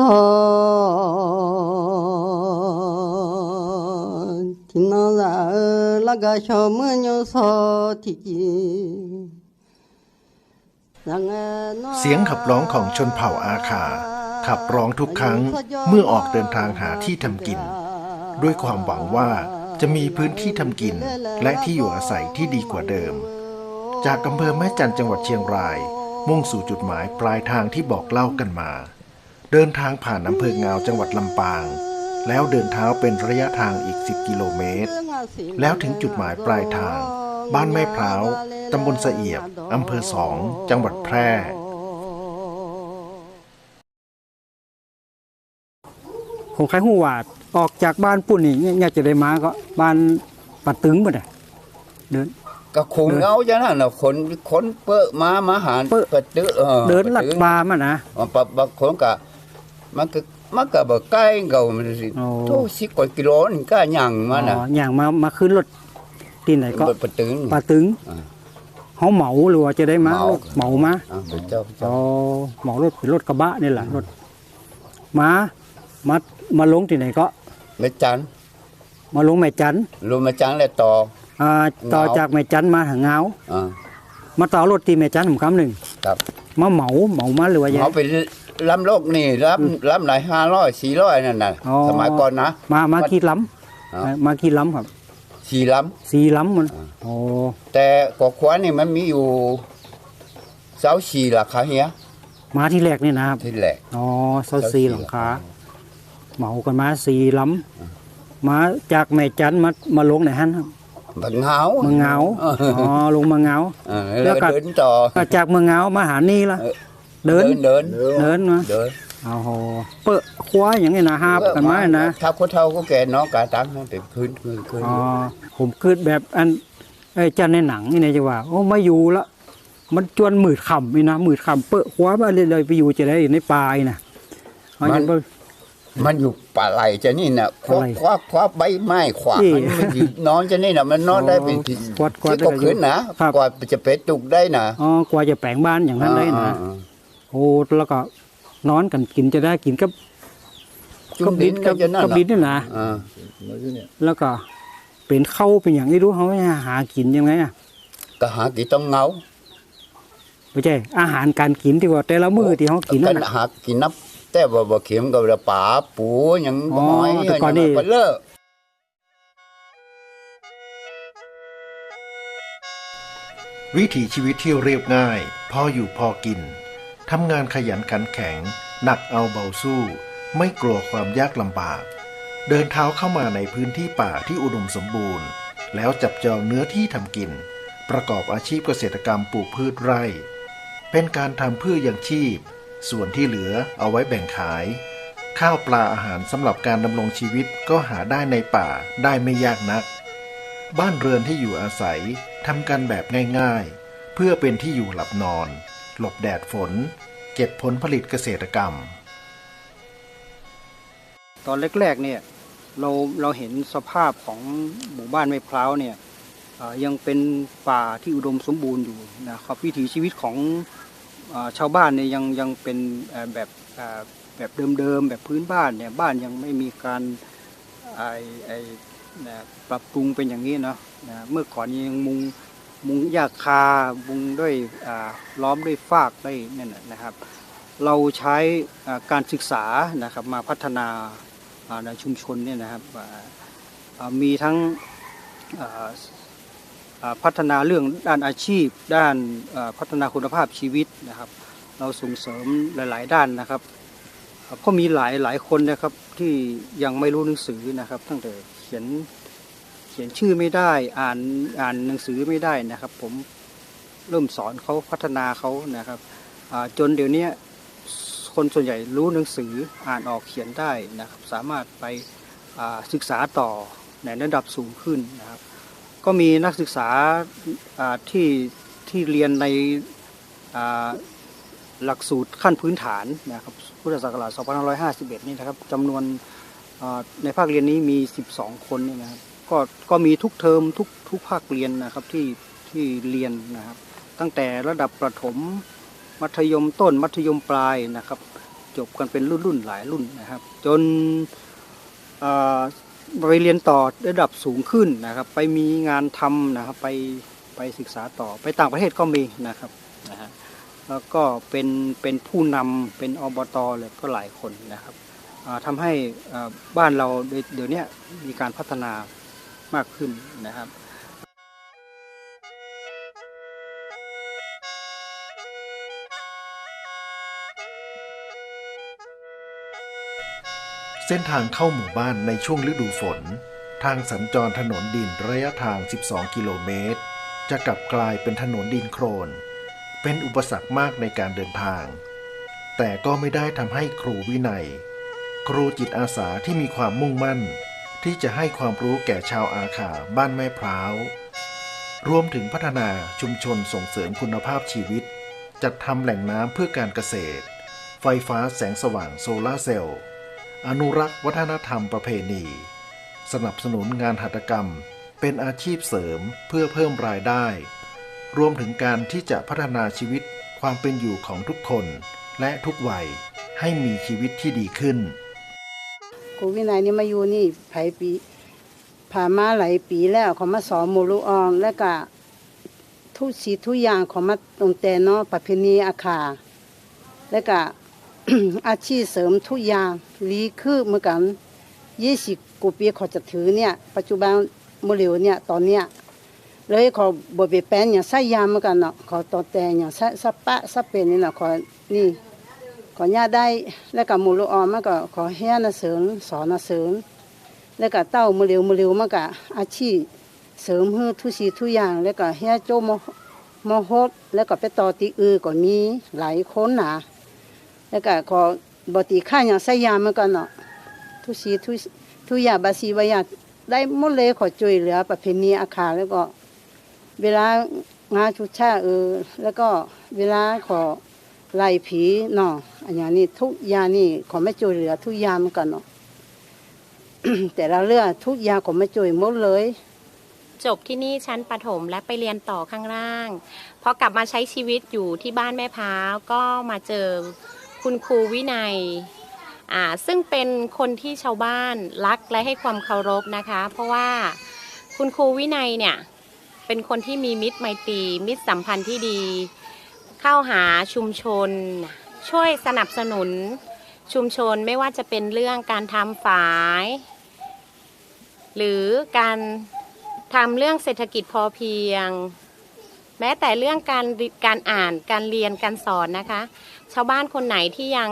so thì nó là là cái cho เสียงขับร้องของชนเผ่าอาคา ขับร้องทุกครั้งเมื่อออกเดินทางหาที่ทำกิน ด้วยความหวังว่าจะมีพื้นที่ทำกิน และที่อยู่อาศัยที่ดีกว่าเดิม จากอำเภอแม่จันจังหวัดเชียงราย มุ่งสู่จุดหมายปลายทางที่บอกเล่ากันมา เดินทางผ่านอำเภองาวจังหวัดลำปาง แล้วเดินเท้าเป็นระยะทางอีก 10 กิโลเมตร แล้วถึงจุดหมายปลายทาง บ้านแม่พร้าวตำบลสะเอียบอำเภอสอง จังหวัดแพร่ผมใครหูว่าออกจากบ้านปุ่นนี่เนี่ยอยากจะได้มาก็บ้านปัดตึงบ่ได้เดินก็คงเอาจังนั้นน่ะคนคนเปิ้มามาหารเปิ้เปิดตื้อออเดินลัดปิปลามานะอ๋อบางคนก็ มันก็มันก็บ่ใกล้เก่ามันสิอ๋อโทสิกว่ากิโลนี่ก็ยังมาน่ะอ๋ออย่างมามาขึ้นรถที่ไหนก็เปิดประตึง ปลาตึงอ่าเขาเหมาหรือว่าจะได้มาเหมารถเหมามาอ่าเป็นเจ้าเป็นอ๋เจ้าอเหมารถเป็นรถกระบะนี่แหละรถมามามาลงที่ไหนก็ แม่จันมาลงแม่จันทน์รู้แม่จันแล้วต่อ อ่าต่อเงา จากแม่จันทน์มาหาเงาอ่ามาต่อรถที่แม่จันทน์ผมคำหนึ่งครับมาเหมาเหมามาหรือว่ายังเขาไป ลำโลกนี่ลำลำไหน500 400นั่นน่ะอ๋อ สมัยก่อนนะ มามาขี่ล้อ่าำมาขี่ล้ำครับสี่ลสีล้ำมันโอ้ำแต่กอกขวานี่มันมีอยู่เสาสี่ราคาเฮียมาที่แรกนี่นะครับที่แหละอ๋อเสาสีหลังคาเหมากันมาสีล้ำมาจากแม่จันทน์มามาลงไหนฮั่นครับ บันเงาเมืองเงาเอออ๋อลงมาเงา เออแล้แล้ววก็ เดินต่อ ก็จากเมืองเงามาหานี่ละเออ เดินเดินเดินมาเดินโอ้โหเปิดคว้าอย่างนี้นะฮาบกันมานะถ้าคนเท่าก็แก่น้องกาตังให้เป็นคืนคืนคืนอ๋อผมคิดแบบอันไอ้จันในหนังนี่นะจะว่าโอ้ไม่อยู่ละมันจวนหมืดคำนี่นะหมืดคำเปิดคว้ามาเลยเลยไปอยู่จะได้ในป่าอีนะเอาอย่างบ่มันอยู่ป่าไหลจะนี่น่ะคว้าอะไรคว้าคว้าใบไม้ขวางนี่มันมันอยู่นอนจะนี่น่ะมันนอนได้เป็นที่กวาดกวาดที่ก็คืนนะครับกว่าจะเป็ดจุกได้นะอ๋อกว่าจะแปลงบ้านอย่างนั้นเลยนะอ่า โอ้แล้วก็นอนกันกินจะได้กินกับๆจุ่มดินกัก็จะนั่นกับดินนี่นะอ่าแล้วก็เป็นเข้าวเป็นอย่างนี้รู้เขาหากินยังไงอะก็หากี่ต้องเงาไม่ใช่อาหารการกินที่ว่าแต่ละมื้อที่เขากินก็นั่นน่ะหากินนับ แต่ว่าบ่เข็มกับละป่าปูหยังอ๋อหอยแต่ก่อนนี่หยังไปเลิกวิถีชีวิตที่เรียบง่าย พออยู่พอกิน ทำงานขยันขันแข็ง หนักเอาเบาสู้ ไม่กลัวความยากลำบาก เดินเท้าเข้ามาในพื้นที่ป่าที่อุดมสมบูรณ์ แล้วจับจองเนื้อที่ทำกิน ประกอบอาชีพเกษตรกรรมปลูกพืชไร่ เป็นการทำเพื่อยังชีพ ส่วนที่เหลือเอาไว้แบ่งขาย ข้าวปลาอาหารสำหรับการดำรงชีวิตก็หาได้ในป่าได้ไม่ยากนัก บ้านเรือนที่อยู่อาศัยทำกันแบบง่ายๆ เพื่อเป็นที่อยู่หลับนอน หลบแดดฝน เก็บผลผลิตเกษตรกรรม ตอนแรกๆเนี่ยเราเราเห็นสภาพของหมู่บ้านไม้พร้าวเนี่ยยังเป็นป่าที่อุดมสมบูรณ์อยู่นะครับวิถีชีวิตของอชาวบ้านเนี่ยยังยังเป็นแบบแบบเดิมๆแบบพื้นบ้านเนี่ยบ้านยังไม่มีการไอไอปรับปรุงเป็นอย่างนี้เนาะนะเมื่อก่อนยังมุง มุงหญ้าคามุงด้วยล้อมด้วยฟากได้เนี่นนะครับ เราใช้การศึกษานะครับมาพัฒนาในชุมชนเนี่ยนะครับมีทั้งพัฒนาเรื่องด้านอาชีพ ด้านพัฒนาคุณภาพชีวิตนะครับ เราส่งเสริมหลาย ๆ ด้านนะครับอ่าเพราะมีหลายหลายคนนะครับที่ยังไม่รู้หนังสือนะครับ ตั้งแต่เขียน ขียนชื่อไม่ได้อ่านอ่านหนังสือไม่ได้นะครับ ผมเริ่มสอนเขาพัฒนาเขานะครับจนเดี๋ยวนี้คนส่วนใหญ่รู้หนังสืออ่านออกเขียนได้นะครับ สามารถไปศึกษาต่อในระดับสูงขึ้นนะครับ ก็มีนักศึกษาที่ที่เรียนในหลักสูตรขั้นพื้นฐานนะครับพุทธศักราช2551 นี่นะครับจำนวนในภาคเรียนนี้มี 12 คนนี่นะครับ ก็ก็มีทุกเทอมทุกทุกภาคเรียนนะครับที่ที่เรียนนะครับ ตั้งแต่ระดับประถมมัธยมต้นมัธยมปลายนะครับ จบกันเป็นรุ่นรุ่นหลายรุ่นนะครับ จนไปเรียนต่อระดับสูงขึ้นนะครับ ไปมีงานทำนะครับไปไปศึกษาต่อไปต่างประเทศก็มีนะครับนะฮะแล้วก็เป็นเป็นผู้นำเป็นอบตเลยก็หลายคนนะครับอ่าทำให้บ้านเราเดี๋ยวนี้มีการพัฒนา มากขึ้นนะครับเส้นทางเข้าหมู่บ้านในช่วงฤดูฝน ทางสัญจรถนนดินระยะทาง 12 กิโลเมตร จะกลับกลายเป็นถนนดินโครน เป็นอุปสรรคมากในการเดินทาง แต่ก็ไม่ได้ทำให้ครูวินัย ครูจิตอาสาที่มีความมุ่งมั่น ที่จะให้ความรู้แก่ชาวอาขาบ้านแม่พร้าว รวมถึงพัฒนาชุมชนส่งเสริมคุณภาพชีวิต จัดทำแหล่งน้ำเพื่อการเกษตร ไฟฟ้าแสงสว่างโซลาเซลล์ อนุรักษ์วัฒนธรรมประเพณี สนับสนุนงานหัตถกรรม เป็นอาชีพเสริมเพื่อเพิ่มรายได้ รวมถึงการที่จะพัฒนาชีวิตความเป็นอยู่ของทุกคนและทุกวัยให้มีชีวิตที่ดีขึ้น ครูวินัยนี่มาอยู่นี่ไผปีผ่ามาหลายปีแล้วเขามาสอนมูลูออนแล้วก็ทุกสีทุกอย่างเขามาตรงแต่เนาะประเพณีอาคา แล้วก็อาชีพเสริมทุกอย่างลีคือเหมือนกันยี่สิบกว่าปีเขาจะถือเนี่ย ปัจจุบันโมเรลเนี่ยตอนเนี้ยเลยเขาบไปแปลนอย่างไส้ยามเหมือนกันเนาะเขาตอแต่อย่างไส้สะปะสะเป็นนี่เนาะเขานี่ ขอญาติได้แล้วก็มูลออมมันก็ขอแห่นะเสริญสอนนะเสริญแล้วก็เต้ามือเร็วมือเร็วมันก็อาชีพเสริมเฮือทุกสิ่งทุอย่าง แล้วก็แห่โจมมโฮดแล้วก็ไปต่อตีอือก็มีหลายคนหนาแล้วก็ขอบตีข้าอย่างไสยามมันก็เนาะทุกสิ่งทุทุกอย่าบาสีวายาได้หมดเลยขอช่วยเหลือประเพณีอาคาแล้วก็ เวลางานชุดชาเออแล้วก็เวลาขอ ไล่ผีเนาะอันอย่างนี้ทุกยานี่ขอไม่ช่วยเหลือทุกยาเหมือนกันเนาะแต่ละเรื่องทุกยาขอไม่ช่วยหมดเลย จบที่นี่ชั้นประถมและไปเรียนต่อข้างล่างพอกลับมาใช้ชีวิตอยู่ที่บ้านแม่พร้าวก็มาเจอคุณครูวินัยอ่าซึ่งเป็นคนที่ชาวบ้านรักและให้ความเคารพนะคะ เพราะว่าคุณครูวินัยเนี่ยเป็นคนที่มีมิตรไมตรีมิตรสัมพันธ์ที่ดี เข้าหาชุมชน ช่วยสนับสนุนชุมชนไม่ว่าจะเป็นเรื่องการทำฝาย หรือการทำเรื่องเศรษฐกิจพอเพียง แม้แต่เรื่องการการอ่านการเรียนการสอนนะคะ ชาวบ้านคนไหนที่ยัง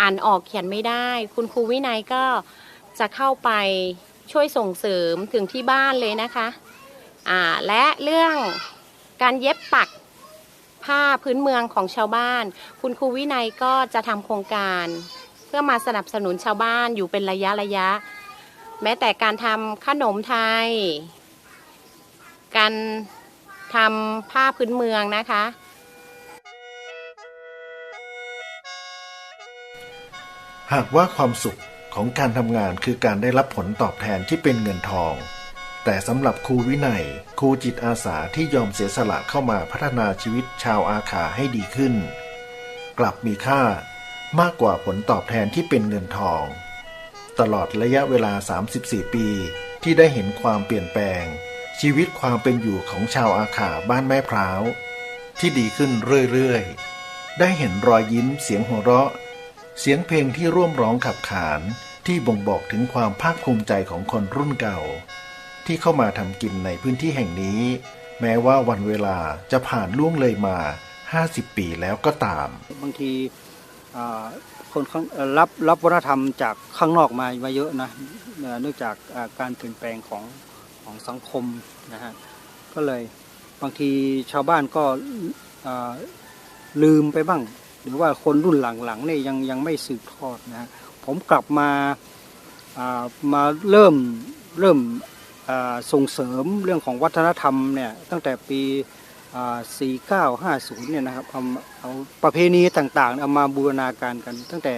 อ่านออกเขียนไม่ได้ คุณครูวินัยก็จะเข้าไปช่วยส่งเสริมถึงที่บ้านเลยนะคะ อ่าและเรื่องการเย็บปัก ผ้าพื้นเมืองของชาวบ้าน คุณครูวินัยก็จะทำโครงการ เพื่อมาสนับสนุนชาวบ้านอยู่เป็นระยะระยะ แม้แต่การทำขนมไทย การทำผ้าพื้นเมืองนะคะ หากว่าความสุขของการทำงานคือการได้รับผลตอบแทนที่เป็นเงินทอง แต่สำหรับครูวินัย ครูจิตอาสาที่ยอมเสียสละเข้ามาพัฒนาชีวิตชาวอาขาให้ดีขึ้น กลับมีค่ามากกว่าผลตอบแทนที่เป็นเงินทอง ตลอดระยะเวลา 34 ปี ที่ได้เห็นความเปลี่ยนแปลง ชีวิตความเป็นอยู่ของชาวอาขาบ้านแม่พร้าว ที่ดีขึ้นเรื่อยๆ ได้เห็นรอยยิ้มเสียงหัวเราะ เสียงเพลงที่ร่วมร้องขับขานที่บ่งบอกถึงความภาคภูมิใจของคนรุ่นเก่า ที่เข้ามาทำกินในพื้นที่แห่งนี้ แม้ว่าวันเวลาจะผ่านล่วงเลยมา 50 ปีแล้วก็ตาม บางทีคนรับรับวัฒนธรรมจากข้างนอกมามาเยอะนะเนื่องจากการเปลี่ยนแปลงของของสังคมนะฮะก็เลยบางทีชาวบ้านก็ลืมไปบ้าง หรือว่าคนรุ่นหลังๆเนี่ยยังยังไม่สืบทอดนะฮะผมกลับมามาเริ่มเริ่ม ส่งเสริมเรื่องของวัฒนธรรมเนี่ยตั้งแต่ปี 4950 เนี่ยนะครับเอาเอาประเพณีต่างๆเอามาบูรณาการกัน ตั้งแต่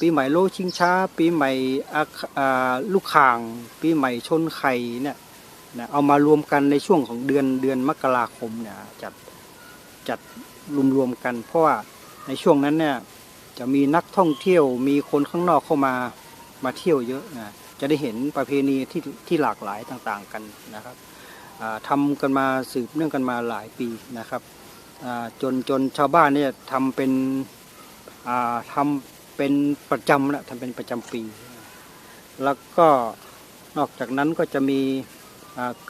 ปีใหม่โลชิงช้า ปีใหม่ลูกข่าง ปีใหม่ชนไข่เนี่ยนะเอามารวมกันในช่วงของเดือนเดือนมกราคมเนี่ยจัดจัดรวมๆกัน เพราะว่าในช่วงนั้นเนี่ยจะมีนักท่องเที่ยวมีคนข้างนอกเข้ามามาเที่ยวเยอะนะ จะได้เห็นประเพณีที่ที่หลากหลายต่างๆกันนะครับอ่าทำกันมาสืบเนื่องกันมาหลายปีนะครับจนจนชาวบ้านเนี่ยทำเป็นอ่าทำเป็นประจำแล้วทำเป็นประจำปี แล้วก็นอกจากนั้นก็จะมี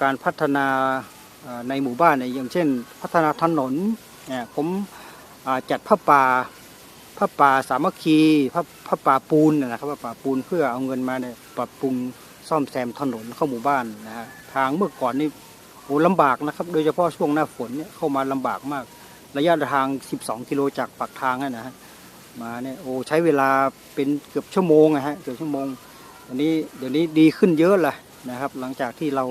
การพัฒนาในหมู่บ้านเนี่ยอย่างเช่น พัฒนาถนนผมจัดผ้าป่า ผ้าป่าสามัคคีผ้าผ้าป่าปูนนะครับผ้าป่าปูนเพื่อเอาเงินมาเนี่ยปรับปรุงซ่อมแซมถนนเข้าหมู่บ้านนะฮะทางเมื่อก่อนนี่โอ้ลำบากนะครับ โดยเฉพาะช่วงหน้าฝนเนี่ยเข้ามาลำบากมาก ระยะทาง 12 กิโลจากปากทางนะฮะมาเนี่ยโอ้ใช้เวลาเป็นเกือบชั่วโมงนะฮะเกือบชั่วโมงอันนี้เดี๋ยวนี้ดีขึ้นเยอะเลยนะครับ หลังจากที่เรา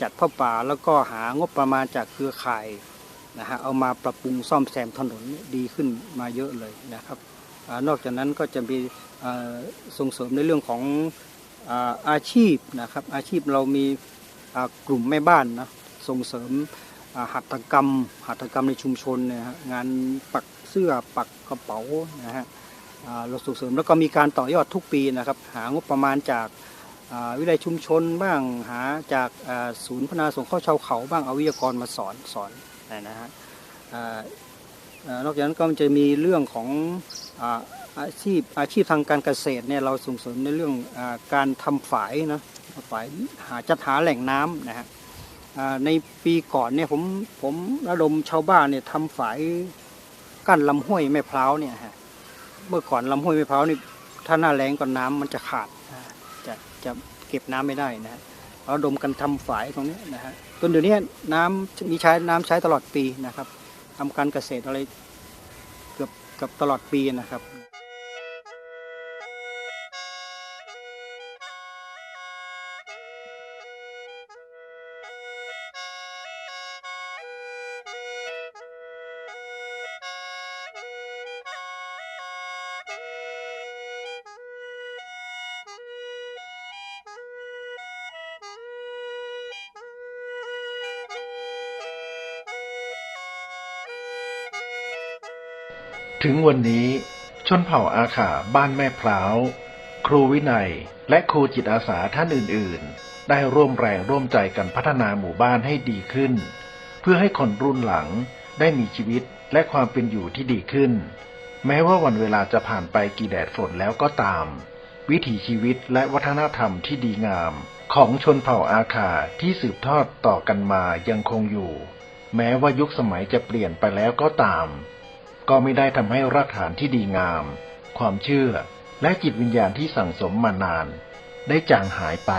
จัดผ้าป่าแล้วก็หางบประมาณจากเครือข่ายนะฮะเอามาปรับปรุงซ่อมแซมถนนดีขึ้นมาเยอะเลยนะครับ นอกจากนั้นก็จะมีส่งเสริมในเรื่องของอาชีพนะครับอาชีพเรามีกลุ่มแม่บ้านนะส่งเสริมหัตถกรรม หัตถกรรมในชุมชนเนี่ยฮะงานปักเสื้อปักกระเป๋านะฮะเราส่งเสริมแล้วก็มีการต่อยอดทุกปีนะครับ หางบประมาณจากวิทยาลัยชุมชนบ้างหาจากศูนย์พัฒนาสงเคราะห์ชาวเขาบ้างเอาวิทยากรมาสอนสอนนะฮะ นอกจากนั้นก็จะมีเรื่องของอาอาชีพอาชีพทางการเกษตรเนี่ยเราส่งเสริมในเรื่องอาการทำฝายนะฝายหาจัดหาแหล่งน้ำนะฮะในปีก่อนเนี่ยผมผมระดมชาวบ้านเนี่ยทำฝายกั้นลำห้วยแม่พร้าวเนี่ยฮะเมื่อก่อนลำห้วยมะพร้าวนี่ถ้าหน้าแรงก่อนน้ำมันจะขาดจะจะเก็บน้ำไม่ได้นะฮะเราดมกันทำฝายตรงนี้นะฮะจนเดี๋ยวนี้น้ำมีใช้น้ำใช้ตลอดปีนะครับ ทำการเกษตรอะไรเกือบเกับตลอดปีนะครับ ถึงวันนี้ ชนเผ่าอาขาบ้านแม่พร้าว ครูวินัย และครูจิตอาสาท่านอื่น ๆ ได้ร่วมแรงร่วมใจกันพัฒนาหมู่บ้านให้ดีขึ้น เพื่อให้คนรุ่นหลังได้มีชีวิตและความเป็นอยู่ที่ดีขึ้น แม้ว่าวันเวลาจะผ่านไปกี่แดดฝนแล้วก็ตาม วิถีชีวิตและวัฒนธรรมที่ดีงาม ของชนเผ่าอาขาที่สืบทอดต่อกันมายังคงอยู่ แม้ว่ายุคสมัยจะเปลี่ยนไปแล้วก็ตาม ก็ไม่ได้ทำให้รากฐานที่ดีงาม ความเชื่อและจิตวิญญาณที่สั่งสมมานาน ได้จางหายไป